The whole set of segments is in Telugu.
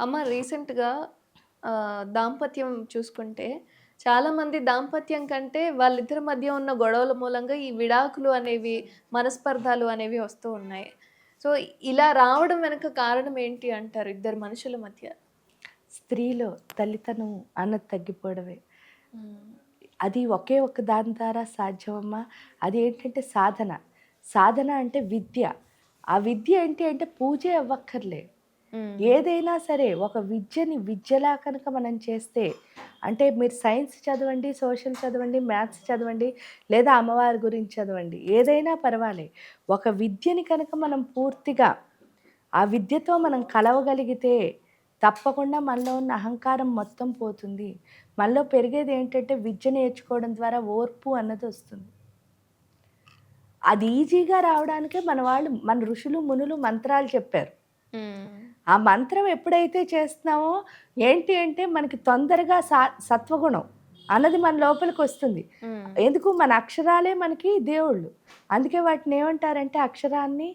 అమ్మ రీసెంట్‌గా దాంపత్యం చూసుకుంటే చాలామంది దాంపత్యం కంటే వాళ్ళిద్దరి మధ్య ఉన్న గొడవల మూలంగా ఈ విడాకులు అనేవి, మనస్పర్ధాలు అనేవి వస్తూ ఉన్నాయి. సో, ఇలా రావడం వెనక కారణం ఏంటి అంటారు ఇద్దరు మనుషుల మధ్య? స్త్రీలో తల్లితనం అన్నది తగ్గిపోవడమే. అది ఒకే ఒక దాని ద్వారా సాధ్యమమ్మా. అది ఏంటంటే సాధన. సాధన అంటే విద్య. ఆ విద్య ఏంటి అంటే పూజే అవ్వక్కర్లే. హ్మ్. ఏదైనా సరే ఒక విద్యని విద్యలా కనుక మనం చేస్తే అంటే మీరు సైన్స్ చదవండి, సోషల్ చదవండి, మ్యాథ్స్ చదవండి లేదా అమ్మవారి గురించి చదవండి. ఏదైనా పర్వాలే. ఒక విద్యని కనుక మనం పూర్తిగా ఆ విద్యతో మనం కలవగలిగితే తప్పకుండా మనలో ఉన్న అహంకారం మొత్తం పోతుంది. మనలో పెరిగేది ఏంటంటే విద్య నేర్చుకోవడం ద్వారా ఓర్పు అన్నది వస్తుంది. అది ఈజీగా రావడానికే మన వాళ్ళు మన ఋషులు, మునులు మంత్రాలు చెప్పారు. ఆ మంత్రం ఎప్పుడైతే చేస్తున్నామో ఏంటి అంటే మనకి తొందరగా సా సత్వగుణం అన్నది మన లోపలికి వస్తుంది. ఎందుకు మన అక్షరాలే మనకి దేవుళ్ళు. అందుకే వాటిని ఏమంటారంటే అక్షరాన్ని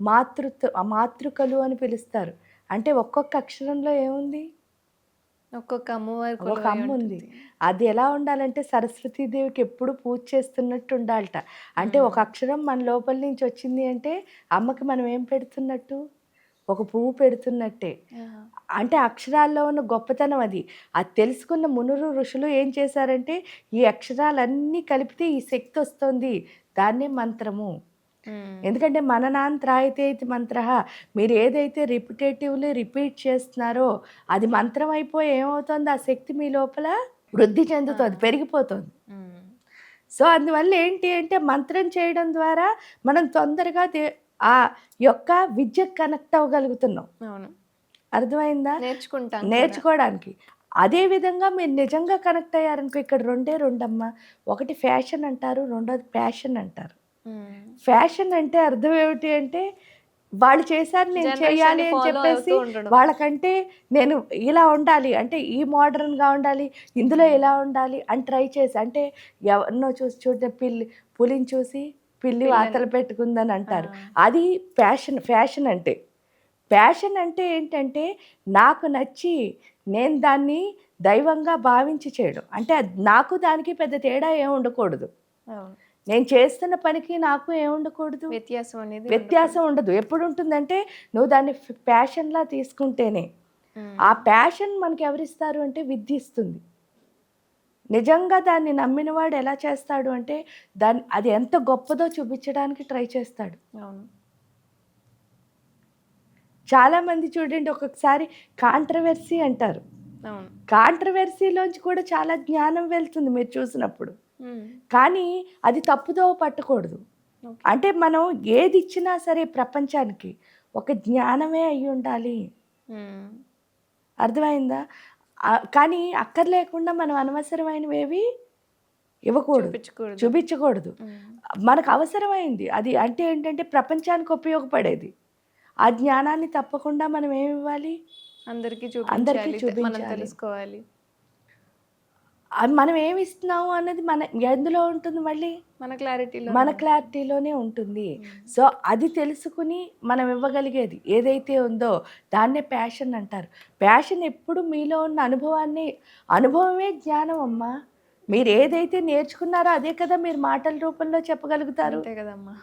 మాతృత్వ మాతృకలు అని పిలుస్తారు. అంటే ఒక్కొక్క అక్షరంలో ఏముంది? ఒక్కొక్క అమ్మవారి ఒక అమ్మ ఉంది. అది ఎలా ఉండాలంటే సరస్వతీదేవికి ఎప్పుడు పూజ చేస్తున్నట్టు ఉండాలట. అంటే ఒక. అక్షరం మన లోపల నుంచి వచ్చింది అంటే అమ్మకి మనం ఏం పెడుతున్నట్టు? ఒక పువ్వు పెడుతున్నట్టే. అంటే అక్షరాల్లో ఉన్న గొప్పతనం అది. అది తెలుసుకున్న మునులు, ఋషులు ఏం చేశారంటే ఈ అక్షరాలన్నీ కలిపితే ఈ శక్తి వస్తుంది. దాన్నే మంత్రము. ఎందుకంటే మననాంత్రాయతే ఇతి మంత్రః. మీరు ఏదైతే రిపిటేటివ్‌లీ రిపీట్ చేస్తున్నారో అది మంత్రం అయిపోయి ఏమవుతుంది? ఆ శక్తి మీ లోపల వృద్ధి! చెందుతోంది. పెరిగిపోతోంది. సో, అందువల్ల ఏంటి అంటే మంత్రం చేయడం ద్వారా మనం తొందరగా ఆ యొక్క విద్యకు కనెక్ట్ అవ్వగలుగుతున్నాం. అవును. అర్థమైందా? నేర్చుకుంటాం. నేర్చుకోవడానికి. అదే విధంగా మీరు నిజంగా కనెక్ట్ అయ్యారనుకో ఇక్కడ రెండే రెండమ్మా. ఒకటి ఫ్యాషన్ అంటారు. రెండోది ప్యాషన్ అంటారు. ఫ్యాషన్ అంటే అర్థం ఏమిటి అంటే వాళ్ళు చేశారు నేను చేయాలి అని చెప్పేసి. వాళ్ళకంటే నేను ఇలా ఉండాలి. అంటే ఈ మోడర్న్‌గా ఉండాలి. ఇందులో. ఇలా ఉండాలి అని ట్రై చేసి అంటే ఎవరినో చూసి చూడండి పిల్లి పులిని చూసి పిల్లి వాతలు పెట్టుకుందని! అంటారు. అది ప్యాషన్ ఫ్యాషన్ అంటే. ప్యాషన్ అంటే ఏంటంటే నాకు నచ్చి నేను దాన్ని దైవంగా భావించి చేయడం. అంటే నాకు దానికి పెద్ద తేడా ఏమి ఉండకూడదు. నేను చేస్తున్న పనికి నాకు ఏమి ఉండకూడదు? వ్యత్యాసం అనేది వ్యత్యాసం. ఉండదు. ఎప్పుడు ఉంటుందంటే నువ్వు దాన్ని ప్యాషన్‌లా తీసుకుంటేనే. ఆ. ప్యాషన్ మనకి ఎవరిస్తారు అంటే విద్య ఇస్తుంది. నిజంగా దాన్ని నమ్మినవాడు ఎలా చేస్తాడు అంటే దాన్ని అది ఎంత గొప్పదో చూపించడానికి ట్రై చేస్తాడు. అవును. చాలామంది చూడండి ఒక్కొక్కసారి కాంట్రవర్సీ అంటారు. కాంట్రవర్సీలోంచి కూడా చాలా జ్ఞానం వెళ్తుంది మీరు చూసినప్పుడు. కానీ అది తప్పుదోవ పట్టకూడదు. అంటే మనం ఏది ఇచ్చినా సరే ప్రపంచానికి ఒక జ్ఞానమే అయ్యుండాలి. హ్మ్. అర్థమైందా? కానీ అక్కర్లేకుండా మనం అనవసరమైనవేవి ఇవ్వకూడదు. చూపించకూడదు. మనకు అవసరమైంది. అది అంటే ఏంటంటే ప్రపంచానికి ఉపయోగపడేది. ఆ జ్ఞానాన్ని తప్పకుండా మనం ఏమివ్వాలి? అందరికీ అందరికీ మనం చూపించాలి. తెలుసుకోవాలి. మనం ఏమి ఇస్తున్నాము అన్నది మన ఎందులో ఉంటుంది మళ్ళీ? మన క్లారిటీలోనే మన. క్లారిటీలోనే ఉంటుంది. సో, అది తెలుసుకుని మనం ఇవ్వగలిగేది ఏదైతే ఉందో దాన్నే ప్యాషన్ అంటారు. ప్యాషన్ ఎప్పుడు మీలో ఉన్న అనుభవాన్ని అనుభవమే జ్ఞానం అమ్మా. మీరు. ఏదైతే నేర్చుకున్నారో అదే కదా మీరు మాటల రూపంలో చెప్పగలుగుతారు. అంతే కదమ్మా!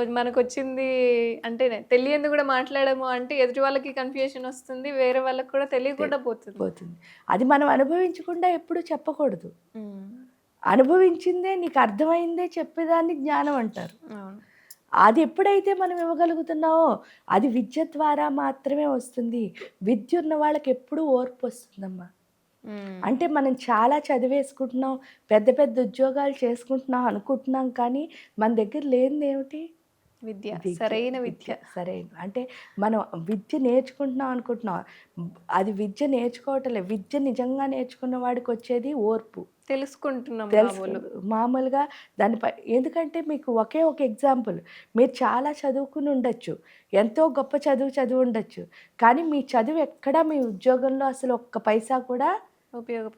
ఓ- మనకొచ్చింది అంటే తెలియంది కూడా మాట్లాడము అంటే ఎదుటి వాళ్ళకి కన్ఫ్యూషన్ వస్తుంది. వేరే వాళ్ళకి కూడా తెలియకుండా పోతుంది. పోతుంది. అది మనం అనుభవించకుండా ఎప్పుడు చెప్పకూడదు. అనుభవించిందే నీకు అర్థమైందే చెప్పేదాన్ని జ్ఞానం అంటారు. అది ఎప్పుడైతే మనం ఇవ్వగలుగుతున్నామో అది విద్య ద్వారా మాత్రమే వస్తుంది. విద్య ఉన్న వాళ్ళకి ఎప్పుడూ ఓర్పు వస్తుందమ్మా. హ్మ్. అంటే మనం చాలా చదివేసుకుంటున్నాం. పెద్ద పెద్ద ఉద్యోగాలు చేసుకుంటున్నాం అనుకుంటున్నాం కానీ మన దగ్గర లేనిదేమిటి? విద్య. విద్య. సరైన విద్య. సరైన అంటే మనం విద్య నేర్చుకుంటున్నాం అనుకుంటున్నాం. అది విద్య నేర్చుకోవటంలే. విద్య నిజంగా నేర్చుకున్న వాడికి వచ్చేది ఓర్పు. తెలుసుకుంటున్నాం తెలుసు. మామూలుగా దానిపై ఎందుకంటే మీకు ఒకే ఒక ఎగ్జాంపుల్. మీరు చాలా చదువుకుని ఉండొచ్చు. ఎంతో గొప్ప చదువు చదివి ఉండొచ్చు. కానీ మీ చదువు ఎక్కడా మీ ఉద్యోగంలో అసలు ఒక్క పైసా కూడా.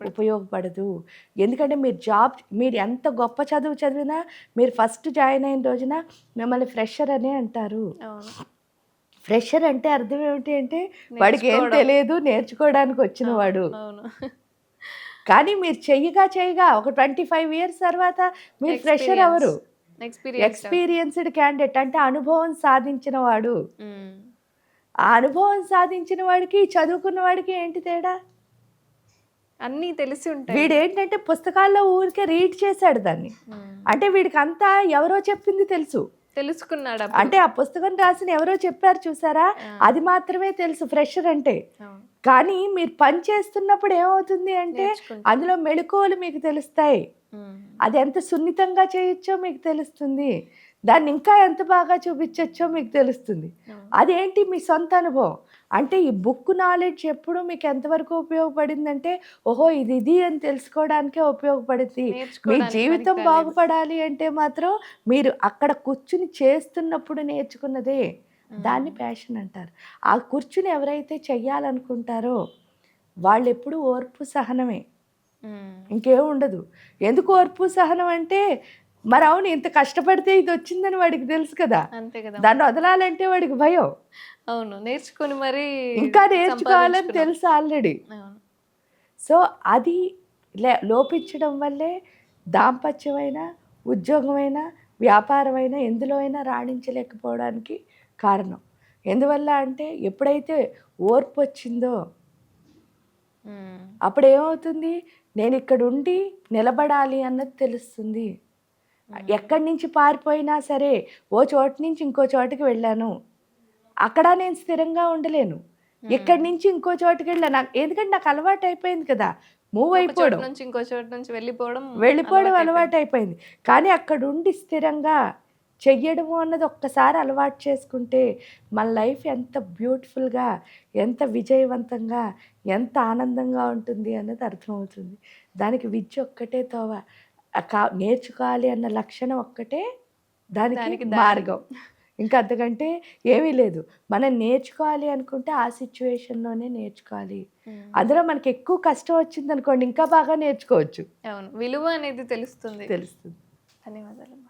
ఉపయోగపడదు. ఎందుకంటే మీరు జాబ్ మీరు ఎంత గొప్ప చదువు చదివినా మీరు ఫస్ట్ జాయిన్ అయిన రోజున మిమ్మల్ని ఫ్రెషర్ అనే అంటారు. ఫ్రెషర్ అంటే అర్థం ఏమిటి అంటే వాడికి ఏం. తెలియదు నేర్చుకోవడానికి వచ్చిన వాడు. కానీ మీరు చెయ్యగా చెయ్యగా ఒక ట్వంటీ ఫైవ్ ఇయర్స్ తర్వాత మీరు ఫ్రెషర్ ఎవరు ఎక్స్పీరియన్స్ ఎక్స్పీరియన్స్డ్ క్యాండిడేట్ అంటే అనుభవం సాధించిన వాడు. ఆ అనుభవం సాధించిన వాడికి చదువుకున్న వాడికి ఏంటి తేడా? అన్నీ తెలిసి ఉంటాయి వీడు ఏంటంటే పుస్తకాల్లో ఊరికే రీడ్ చేశాడు దాన్ని. అంటే వీడికి అంతా ఎవరో చెప్పింది తెలుసు తెలుసుకున్నాడు. అంటే ఆ పుస్తకం రాసిన ఎవరో చెప్పారు చూసారా. అది మాత్రమే తెలుసు ఫ్రెషర్ అంటే. కానీ మీరు పని చేస్తున్నప్పుడు ఏమవుతుంది అంటే. అందులో మెళకువలు మీకు తెలుస్తాయి. అది ఎంత సున్నితంగా చేయొచ్చో మీకు తెలుస్తుంది దాన్ని ఇంకా ఎంత బాగా చూపించవచ్చో మీకు తెలుస్తుంది. అదేంటి మీ సొంత అనుభవం అంటే ఈ బుక్ నాలెడ్జ్ ఎప్పుడు మీకు ఎంతవరకు ఉపయోగపడిందంటే ఓహో ఇది ఇది అని తెలుసుకోవడానికే ఉపయోగపడింది మీ జీవితం. బాగుపడాలి అంటే మాత్రం మీరు అక్కడ కూర్చుని చేస్తున్నప్పుడు నేర్చుకున్నదే. దాన్ని ప్యాషన్ అంటారు. ఆ కూర్చుని ఎవరైతే చెయ్యాలనుకుంటారో వాళ్ళు ఎప్పుడు ఓర్పు సహనమే. ఇంకేం ఉండదు. ఎందుకు ఓర్పు సహనం అంటే మరి అవును ఇంత కష్టపడితే ఇది వచ్చిందని వాడికి తెలుసు కదా. అంతే కదా. దాన్ని వదలాలంటే వాడికి భయం. అవును నేర్చుకొని మరి ఇంకా నేర్చుకోవాలని. తెలుసు ఆల్రెడీ. సో అది లే- లోపించడం వల్లే దాంపత్యమైన ఉద్యోగమైన వ్యాపారమైన ఎందులో అయినా రాణించలేకపోవడానికి కారణం. ఎందువల్ల అంటే ఎప్పుడైతే ఓర్పు వచ్చిందో. అప్పుడు ఏమవుతుంది నేను ఇక్కడ ఉండి నిలబడాలి అన్నది తెలుస్తుంది. ఎక్కడి నుంచి పారిపోయినా సరే ఓ చోటు నుంచి ఇంకో చోటుకి వెళ్ళాను. అక్కడ నేను స్థిరంగా ఉండలేను. ఇక్కడి నుంచి ఇంకో చోటుకి వెళ్ళాను. నాకు ఎందుకంటే నాకు అలవాటు అయిపోయింది కదా. మూవ్ అయిపోవడం. నుంచి ఇంకో చోటు నుంచి వెళ్ళిపోవడం వెళ్ళిపోవడం అలవాటు అయిపోయింది. కానీ అక్కడ ఉండి స్థిరంగా చెయ్యడము అన్నది ఒక్కసారి అలవాటు చేసుకుంటే మన లైఫ్ ఎంత బ్యూటిఫుల్గా ఎంత విజయవంతంగా ఎంత ఆనందంగా ఉంటుంది అన్నది అర్థమవుతుంది. దానికి విద్య ఒక్కటే తోవ. నేర్చుకోవాలి అన్న లక్షణం ఒక్కటే దానికి. మార్గం. ఇంకా అంతకంటే ఏమీ లేదు. మనం నేర్చుకోవాలి అనుకుంటే ఆ సిచ్యువేషన్లోనే నేర్చుకోవాలి. అందులో మనకి ఎక్కువ కష్టం వచ్చింది అనుకోండి ఇంకా బాగా నేర్చుకోవచ్చు. అవును. విలువ అనేది తెలుస్తుంది. తెలుస్తుంది. ధన్యవాదాలు